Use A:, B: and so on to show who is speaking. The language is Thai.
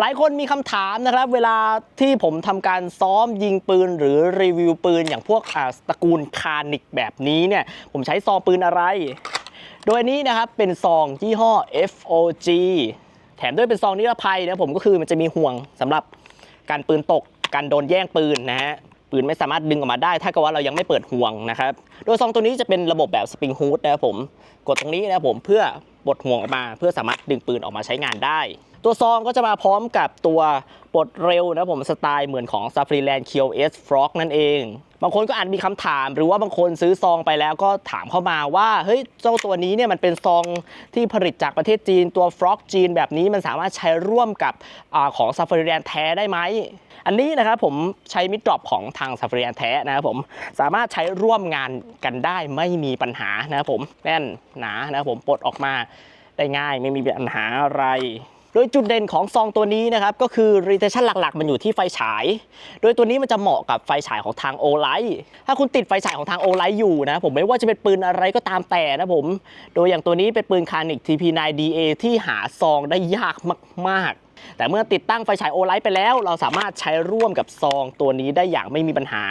A: หลายคนมีคำถามนะครับ เวลาที่ผมทำการซ้อมยิงปืนหรือรีวิวปืนอย่างพวกอ่าตระกูลคานิกแบบนี้เนี่ย ผมใช้ซองปืนอะไร โดยนี้นะครับเป็นซองยี่ห้อ FOG แถมด้วยเป็นซองนิรภัยนะผมก็คือมันจะมีห่วงสำหรับการปืนตกการโดนแย่งปืนนะฮะปืนไม่สามารถดึงออกมาได้ ถ้าเกิดว่าเรายังไม่เปิดห่วงนะครับ โดยซองตัวนี้จะเป็นระบบแบบสปริงฮูดนะครับผม กดตรงนี้นะครับผมเพื่อปลดห่วงออกมา เพื่อสามารถดึงปืนออกมาใช้งานได้ ตัวซองก็จะมาพร้อมกับตัวปลดเร็วนะผมสไตล์เหมือนของ s a f r i l a n d QS Frog นั่นเอง บางคนก็อาจมีคำถามหรือว่าบางคนซื้อซองไปแล้วก็ถามเข้ามาว่าเฮ้ยเจ้าตัวนี้เนี่ยมันเป็นซองที่ผลิตจากประเทศจีนตัว Frog จีนแบบนี้มันสามารถใช้ร่วมกับอของ s a f r i l a n d แท้ได้ไหมอันนี้นะครับผมใช้มิดดรอปของทาง s a f r i l a n d แท้นะครับผมสามารถใช้ร่วมงานกันได้ไม่มีปัญหานะครับผมแน่นหนานะครับผมปลดออกมา ได้ง่ายไม่มีปัญหาอะไร โดยจุดเด่นของซองตัวนี้นะครับ ก็คือ retention หลักๆ มันอยู่ที่ไฟฉาย โดยตัวนี้มันจะเหมาะกับไฟฉายของทาง o l i g h t ถ้าคุณติดไฟฉายของทาง o l i g h t อยู่นะผมไม่ว่าจะเป็นปืนอะไรก็ตามแต่นะผม โดยอย่างตัวนี้เป็นปืนคานิก TP9DA ที่หาซองได้ยากมากๆ แต่เมื่อติดตั้งไฟฉาย o l i g h t ไปแล้ว เราสามารถใช้ร่วมกับซองตัวนี้ได้อย่างไม่มีปัญหา